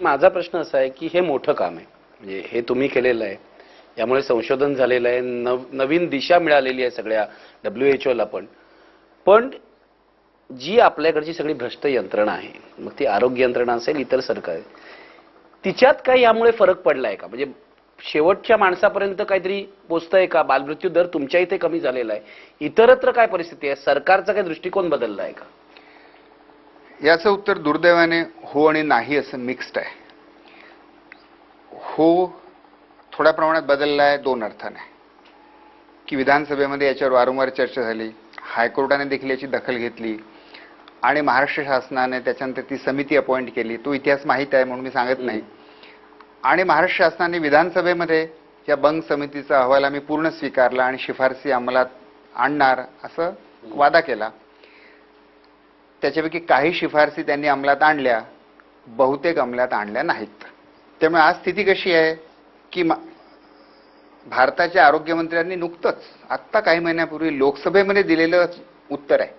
माझा प्रश्न असा आहे की हे मोठं काम आहे. म्हणजे हे तुम्ही केलेलं आहे. यामुळे संशोधन झालेलं आहे. नव नवीन दिशा मिळालेली आहे सगळ्या डब्ल्यू एच ओला पण. पण जी आपल्याकडची सगळी भ्रष्ट यंत्रणा आहे मग ती आरोग्य यंत्रणा असेल इतर सरकार तिच्यात काही यामुळे फरक पडलाय का? म्हणजे शेवटच्या माणसापर्यंत काहीतरी पोचतंय का? बालमृत्यू दर तुमच्या इथे कमी झालेला आहे. इतरत्र काय परिस्थिती आहे? सरकारचा काही दृष्टिकोन बदलला आहे का? याचं उत्तर दुर्दैवाने हो आणि नाही असं मिक्स्ड आहे. हो थोड्या प्रमाणात बदलला आहे दोन अर्थाने. की विधानसभेमध्ये याच्यावर वारंवार चर्चा झाली हायकोर्टाने देखील याची दखल घेतली आणि महाराष्ट्र शासनाने त्याच्यानंतर ती समिती अपॉइंट केली. तो इतिहास माहीत आहे म्हणून मी सांगत नाही. आणि महाराष्ट्र शासनाने विधानसभेमध्ये या बंग समितीचा अहवाल आम्ही पूर्ण स्वीकारला आणि शिफारसी अंमलात आणणार असं वादा केला. त्याच्यापैकी काही शिफारसी त्यांनी अंमलात आणल्या बहुतेक अंमलात आणल्या नाहीत. त्यामुळे आज स्थिती कशी आहे? की मा- भारताच्या आरोग्यमंत्र्यांनी नुकतंच आत्ता काही महिन्यापूर्वी लोकसभेमध्ये दिलेलं उत्तर आहे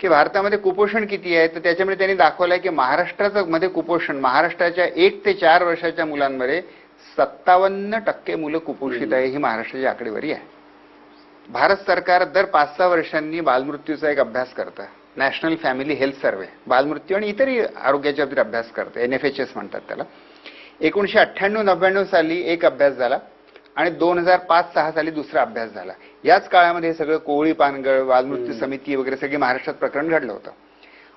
की भारतामध्ये कुपोषण किती आहे? तर त्याच्यामध्ये त्यांनी दाखवलं आहे की महाराष्ट्राचं मध्ये कुपोषण महाराष्ट्राच्या एक ते चार वर्षाच्या मुलांमध्ये सत्तावन्न टक्के मुलं कुपोषित आहे ही महाराष्ट्राची आकडेवारी आहे. भारत सरकार दर पाच सहा वर्षांनी बालमृत्यूचा एक अभ्यास करतं. नॅशनल फॅमिली हेल्थ सर्व्हे बालमृत्यू आणि इतरही आरोग्याच्या बाबतीत अभ्यास करतं. एन एफ एच एस म्हणतात त्याला. एकोणीशे अठ्ठ्याण्णव नव्याण्णव साली एक अभ्यास झाला आणि दोन हजार पाच सहा साली दुसरा अभ्यास झाला. याच काळामध्ये हे सगळं कोवळी पानगळ बालमृत्यू समिती वगैरे सगळी महाराष्ट्रात प्रकरण घडलं होतं.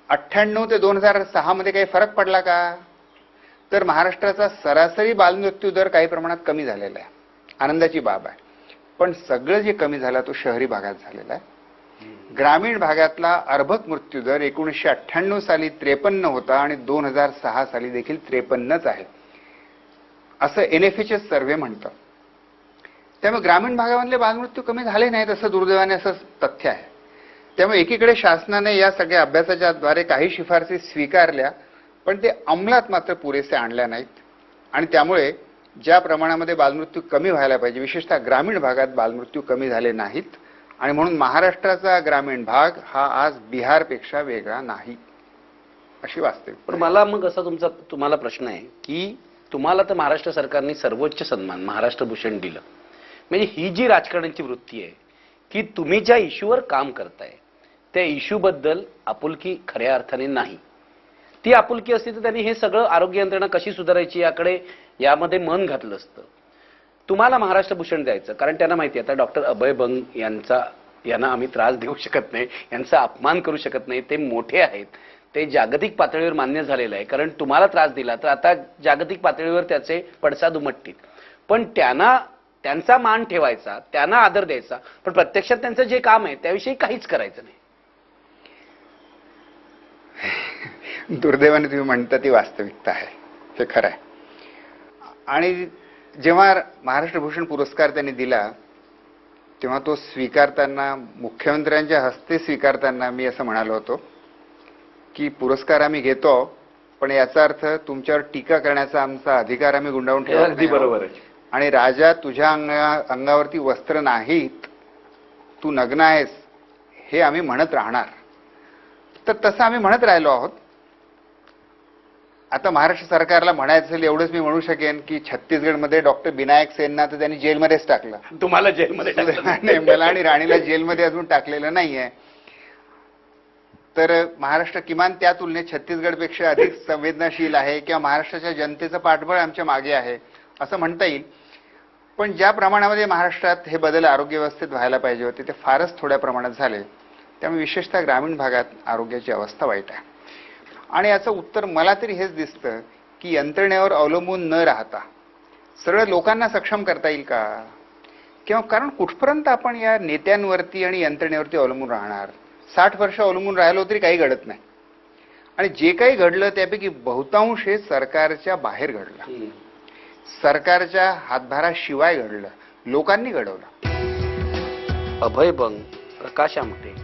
अठ्ठ्याण्णव ते दोन हजार सहा मध्ये काही फरक पडला का? तर महाराष्ट्राचा सरासरी बालमृत्यू दर काही प्रमाणात कमी झालेला आहे. आनंदाची बाब आहे. पण सगळं जे कमी झालं तो शहरी भागात झालेला आहे. ग्रामीण भागातला अर्भक मृत्यू दर एकोणीसशे अठ्ठ्याण्णव साली त्रेपन्न होता आणि दोन हजार सहा साली देखील त्रेपन्नच आहे. असं N F H S survey म्हणतं. त्यामुळे ग्रामीण भागामधले बालमृत्यू कमी झाले नाहीत असं दुर्दैवाने असं तथ्य आहे. त्यामुळे एकीकडे शासनाने या सगळ्या अभ्यासाच्या द्वारे काही शिफारसी स्वीकारल्या पण ते अंमलात मात्र पुरेसे आणल्या नाहीत. आणि त्यामुळे ज्या प्रमाणामध्ये बालमृत्यू कमी व्हायला पाहिजे विशेषतः ग्रामीण भागात बालमृत्यू कमी झाले नाहीत आणि म्हणून महाराष्ट्राचा ग्रामीण भाग हा आज बिहारपेक्षा वेगळा नाही अशी वास्तविक पण मला मग असा तुमचा तुम्हाला प्रश्न आहे की तुम्हाला तर महाराष्ट्र सरकारने सर्वोच्च सन्मान महाराष्ट्र भूषण दिलं. म्हणजे ही जी राजकारणाची वृत्ती आहे की तुम्ही ज्या इश्यूवर काम करताय त्या इश्यू बद्दल आपुलकी खऱ्या अर्थाने नाही. ती आपुलकी असती तर त्यांनी हे सगळं आरोग्य यंत्रणा कशी सुधारायची याकडे यामध्ये मन घातलं असतं. तुम्हाला महाराष्ट्र भूषण द्यायचं कारण त्यांना माहिती आता डॉक्टर अभय बंग यांचा यांना आम्ही त्रास देऊ शकत नाही यांचा अपमान करू शकत नाही ते मोठे आहेत. ते जागतिक पातळीवर मान्य झालेलं आहे कारण तुम्हाला त्रास दिला तर आता जागतिक पातळीवर त्याचे पडसाद उमटतील. पण त्यांना त्यांचा मान ठेवायचा त्यांना आदर द्यायचा पण प्रत्यक्षात त्यांचं जे काम आहे त्याविषयी काहीच करायचं नाही. दुर्दैवाने तुम्ही म्हणता ती वास्तविकता आहे ते खरं आहे. आणि जेव्हा महाराष्ट्र भूषण पुरस्कार त्यांनी दिला तेव्हा तो स्वीकारताना मुख्यमंत्र्यांच्या हस्ते स्वीकारताना मी असं म्हणालो होतो की पुरस्कार आम्ही घेतो पण याचा अर्थ तुमच्यावर टीका करण्याचा आमचा अधिकार आम्ही गुंडाळून हे ठेवत अगदी. बरोबर आणि राजा तुझ्या अंगा अंगावरती वस्त्र नाहीत तू नग्न आहेस हे आम्ही म्हणत राहणार. तर तसं आम्ही म्हणत राहिलो आहोत. आता महाराष्ट्र सरकारला म्हणायचं असेल एवढंच मी म्हणू शकेन की छत्तीसगडमध्ये डॉक्टर विनायक सेनना तर त्यांनी जेलमध्येच टाकलं. तुम्हाला जेलमध्ये टाकलं. आणि मला आणि राणीला जेलमध्ये अजून टाकलेलं नाहीये. तर महाराष्ट्र किमान त्या तुलनेत छत्तीसगडपेक्षा अधिक संवेदनशील आहे किंवा महाराष्ट्राच्या जनतेचं पाठबळ आमच्या मागे आहे असं म्हणता येईल. पण ज्या प्रमाणामध्ये महाराष्ट्रात हे बदल आरोग्य व्यवस्थेत व्हायला पाहिजे होते ते फारच थोड्या प्रमाणात झाले. त्यामुळे विशेषतः ग्रामीण भागात आरोग्याची अवस्था वाईट आहे. आणि याचं उत्तर मला तरी हेच दिसतं की यंत्रणेवर अवलंबून न राहता. सरळ लोकांना सक्षम करता येईल का? किंवा कारण कुठपर्यंत आपण या नेत्यांवरती आणि यंत्रणेवरती अवलंबून राहणार? साठ वर्ष अवलंबून राहिलो तरी काही घडत नाही. आणि जे काही घडलं त्यापैकी बहुतांश हे सरकारच्या बाहेर घडलं. सरकारच्या हातभाराशिवाय घडलं. लोकांनी घडवलं. अभय बंग प्रकाश आमटे